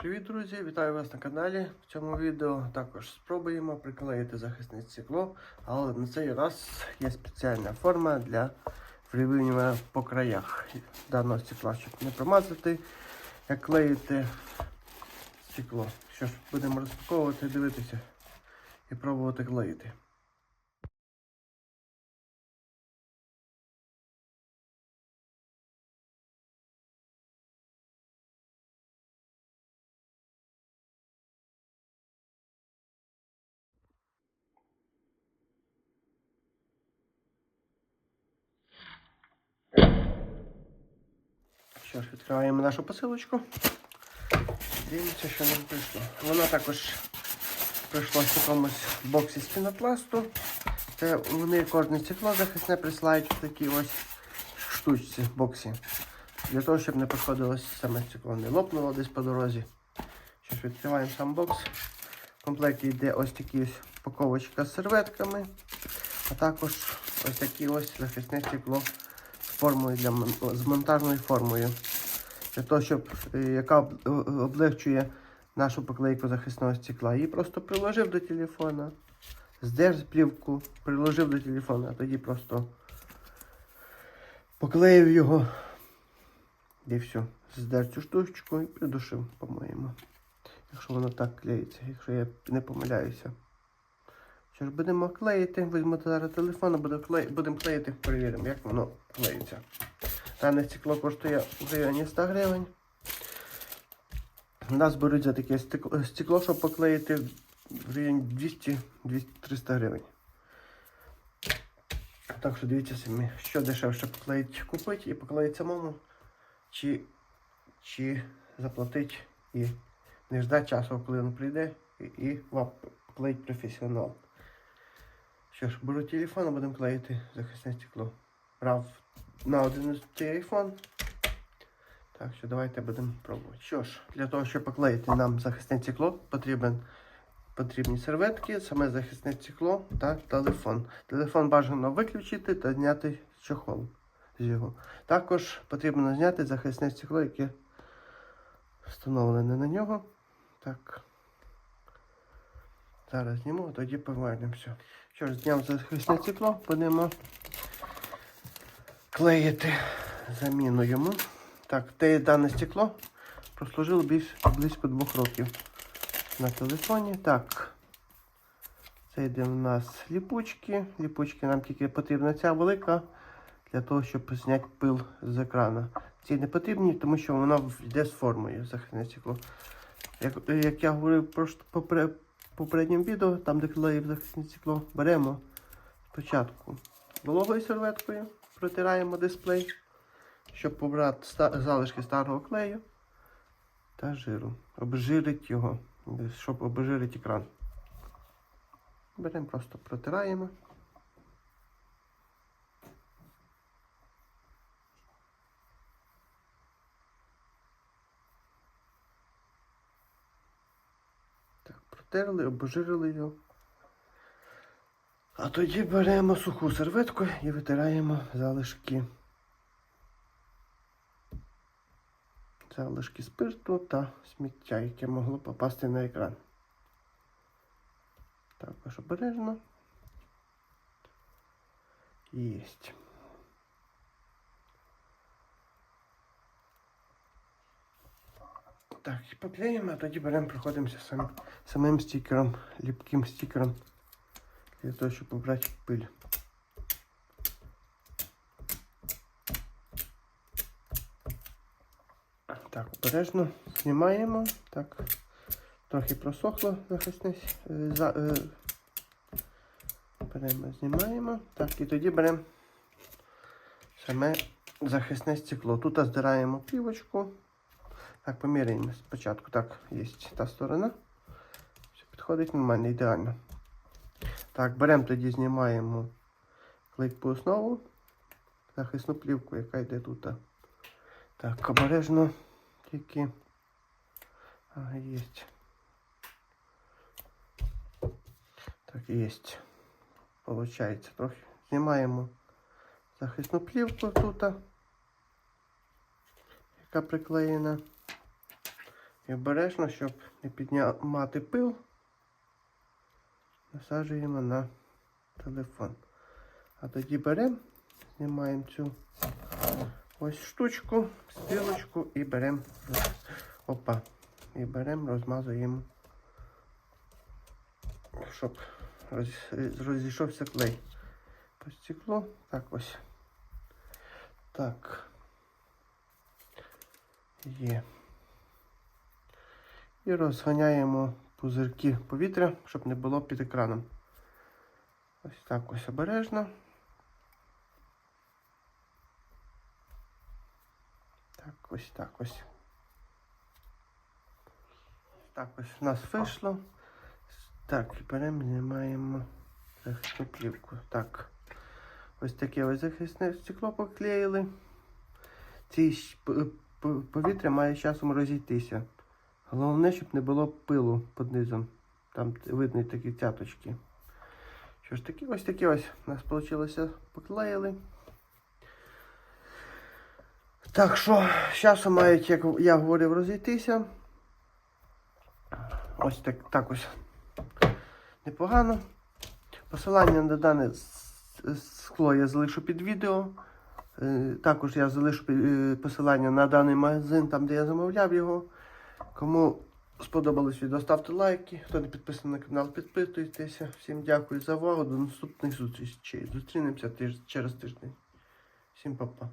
Привіт, друзі! Вітаю вас на каналі. В цьому відео також спробуємо приклеїти захисне стекло, але на цей раз є спеціальна форма для вирівнювання по краях даного стекла, щоб не промазати, як клеїти стекло. Що ж, будемо розпаковувати, дивитися і пробувати клеїти. Ж, відкриваємо нашу посилочку. Дивіться, що нам прийшло. Вона також прийшла в якомусь боксі з пінопласту. Це вони кожне стекло захисне присилають в такій ось штучці боксі. Для того, щоб не пошкодилось саме стекло, не лопнуло десь по дорозі. Що відкриваємо сам бокс. В комплекті йде ось такі ось упаковочка з серветками, а також ось такі ось захисне стекло формою для з монтажною формою. Для того, щоб е, яка е, облегчує нашу поклейку захисного стекла. Її просто приложив до телефона, здер плівку, приложив до телефона, а тоді просто поклеїв його. І все. Здер цю штучку і придушив, по-моєму. Якщо воно так клеїться, якщо я не помиляюся. Що будемо клеїти, візьмемо зараз телефон, будемо клеїти, будемо клеїти, перевіримо, як воно клеїться. Дане стекло коштує в районі 100 гривень. Нас беруть за таке стекло, щоб поклеїти в районі 200-300 гривень. Так що дивіться самі, що дешевше поклеїть купити і поклеїть самому, чи, чи заплатити і не ждати часу, коли він прийде, і, і вам поклеїть професіонал. Що ж, беру телефон, і будемо клеїти захисне стекло. Брав на 11 iPhone. Так що давайте будемо пробувати. Що ж, для того, щоб поклеїти нам захисне стекло, потрібен, потрібні серветки, саме захисне стекло та телефон. Телефон бажано виключити та зняти чохол з його. Також потрібно зняти захисне стекло, яке встановлене на нього. Так. Зараз зніму, тоді повернемося. Що ж, зняв захисне стекло, будемо клеїти заміну йому. Так, те дане стекло прослужило більш близько двох років на телефоні. Так. Це йде у нас ліпучки. Ліпучки нам тільки потрібна ця велика для того, щоб зняти пил з екрану. Ці не потрібні, тому що воно йде з формою захисне стекло. Як, як я говорив попре- попередньому відео, там де клеїв захисне стекло, беремо спочатку вологою серветкою, протираємо дисплей, щоб побрати залишки старого клею та жиру. Обжирити його, щоб обжирити екран. Беремо, просто протираємо. Так, протерли, обжирили його. А тоді беремо суху серветку і витираємо залишки. Залишки спирту та сміття, яке могло попасти на екран. Також обережно. Єсть. Так, поклеїмо, а тоді беремо, проходимося сам, самим стікером, ліпким стікером, для того, щоб обрати пиль. Так, обережно знімаємо. Так, трохи просохло захисне. е, е, беремо, знімаємо. Так, і тоді беремо саме захисне стекло. Тут здираємо плівочку. Так, поміряємо спочатку. Так, є та сторона. Все підходить нормально, ідеально. Так, беремо тоді, знімаємо клейку основу, захисну плівку, яка йде тут. Так, обережно тільки. Ага, є. Так, є. Получається трохи. Знімаємо захисну плівку тут, яка приклеєна. І обережно, щоб не піднімати пил, насаджуємо на телефон. А тоді беремо, знімаємо цю ось штучку, стрілочку і беремо. Опа. І беремо, розмазуємо, щоб розійшовся клей. По стеклу. Так ось. Так. Є. І розганяємо пузирки повітря, щоб не було під екраном. Ось так ось обережно. Так, ось так ось. Так, ось у нас вийшло. Так, беремо, знімаємо захисну плівку. Так. Ось таке ось захисне стекло поклеїли. Ці повітря має часом розійтися. Головне, щоб не було пилу під низом. Там видно такі цяточки. Що ж такі, ось такі ось у нас вийшло поклеїли. Так що, з часом мають, як я говорив, розійтися. Ось так, так ось непогано. Посилання на дане скло я залишу під відео. Е, Також я залишу е, посилання на даний магазин, там де я замовляв його. Кому сподобалось відео, ставте лайки. Хто не підписаний на канал, підписуйтеся. Всім дякую за увагу. До наступних зустрічей. Зустрінемося через тиждень. Всім па-па.